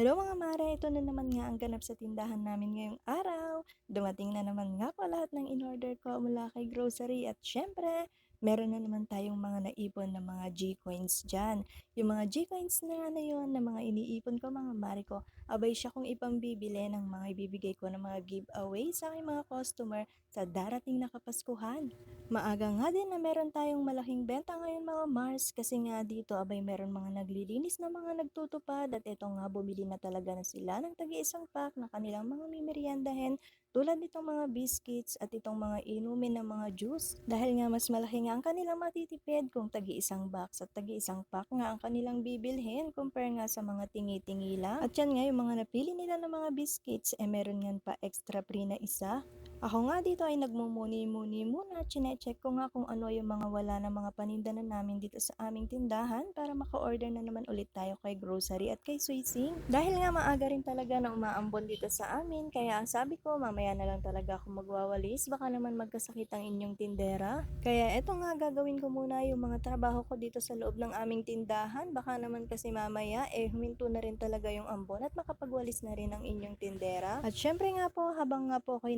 Hello mga mare, ito na naman nga ang ganap sa tindahan namin ngayong araw. Dumating na naman nga po lahat ng in-order ko mula kay grocery at syempre, meron na naman tayong mga naipon na mga G-coins dyan. Yung mga G-coins na na yun, na mga iniipon ko mga mare ko, abay siya kung ipambibili ng mga ibibigay ko ng mga giveaway sa aking mga customer sa darating na kapaskuhan. Maaga nga din na meron tayong malaking benta ngayon mga Mars kasi nga dito abay meron mga naglilinis na mga nagtutupad at ito nga bumili na talaga na sila ng tagi-isang pack na kanilang mga mimeriendahin tulad nitong mga biscuits at itong mga inumin ng mga juice dahil nga mas malaki nga ang kanilang matitipid kung tagi-isang box at tagi-isang pack nga ang kanilang bibilhin compare nga sa mga tingi-tingi lang. At yan nga yung mga napili nila ng mga biscuits eh meron nga pa extra free na isa ako nga dito ay nagmumuni-muni muna, chinecheck ko nga kung ano yung mga wala na mga paninda na namin dito sa aming tindahan para maka-order na naman ulit tayo kay grocery at kay Sweetsing. Dahil nga maaga rin talaga na umaambon dito sa amin, kaya ang sabi ko mamaya na lang talaga ako magwawalis, baka naman magkasakit ang inyong tindera. Kaya eto nga gagawin ko muna yung mga trabaho ko dito sa loob ng aming tindahan, baka naman kasi mamaya eh huminto na rin talaga yung ambon at makapagwalis na rin ang inyong tindera. At syempre nga po, habang nga po ako'y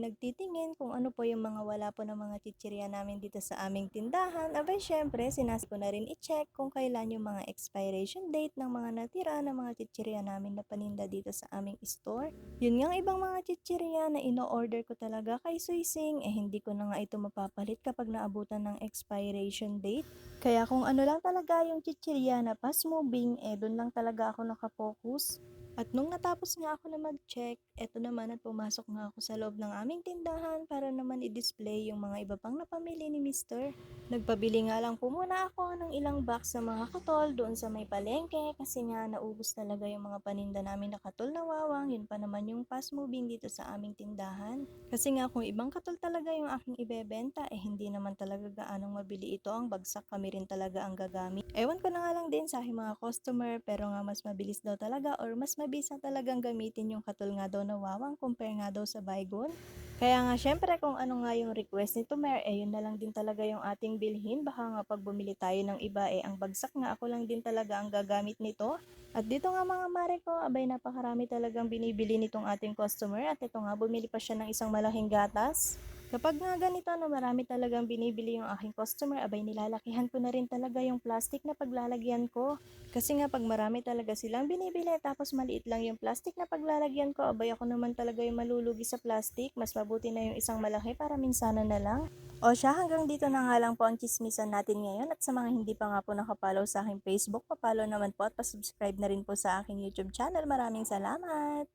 nagtitingin kung ano po yung mga wala po ng mga chichirya namin dito sa aming tindahan, abay syempre sinasi ko na rin i-check kung kailan yung mga expiration date ng mga natira ng mga chichirya namin na paninda dito sa aming store. Yun nga ibang mga chichirya na ino-order ko talaga kay Suising, eh hindi ko na nga ito mapapalit kapag naabutan ng expiration date. Kaya kung ano lang talaga yung chichirya na fast moving, eh doon lang talaga ako nakapokus. At nung natapos nga ako na mag-check, eto naman at pumasok nga ako sa loob ng aming tindahan para naman i-display yung mga iba pang napamili ni Mister. Nagpabili nga lang po muna ako ng ilang box sa mga katol doon sa may palengke kasi nga naubos talaga yung mga paninda namin na katol na wawang, yun pa naman yung fast moving dito sa aming tindahan. Kasi nga kung ibang katol talaga yung aking ibebenta, eh hindi naman talaga gaanong mabili ito, ang bagsak kami rin talaga ang gagamit. Ewan ko na nga lang din sa aking mga customer pero nga mas mabilis daw talaga or mas mabisa talagang gamitin yung katol nga daw na wawang compare nga daw sa bygone. Kaya nga syempre kung ano nga yung request ni Tumer, eh yun na lang din talaga yung ating bilhin. Baka nga pag bumili tayo ng iba, eh ang bagsak nga ako lang din talaga ang gagamit nito. At dito nga mga mare ko, abay napakarami talagang binibili nitong ating customer. At ito nga, bumili pa siya ng isang malaking gatas. Kapag nga ganito na marami talagang binibili yung aking customer, abay nilalakihan ko na rin talaga yung plastic na paglalagyan ko. Kasi nga pag marami talaga silang binibili tapos maliit lang yung plastic na paglalagyan ko, abay ako naman talaga yung malulugi sa plastic. Mas mabuti na yung isang malaki para minsana na lang. O siya, hanggang dito na nga lang po ang chismisan natin ngayon. At sa mga hindi pa nga po nakapollow sa aking Facebook, papalo naman po at pasubscribe na rin po sa aking YouTube channel. Maraming salamat!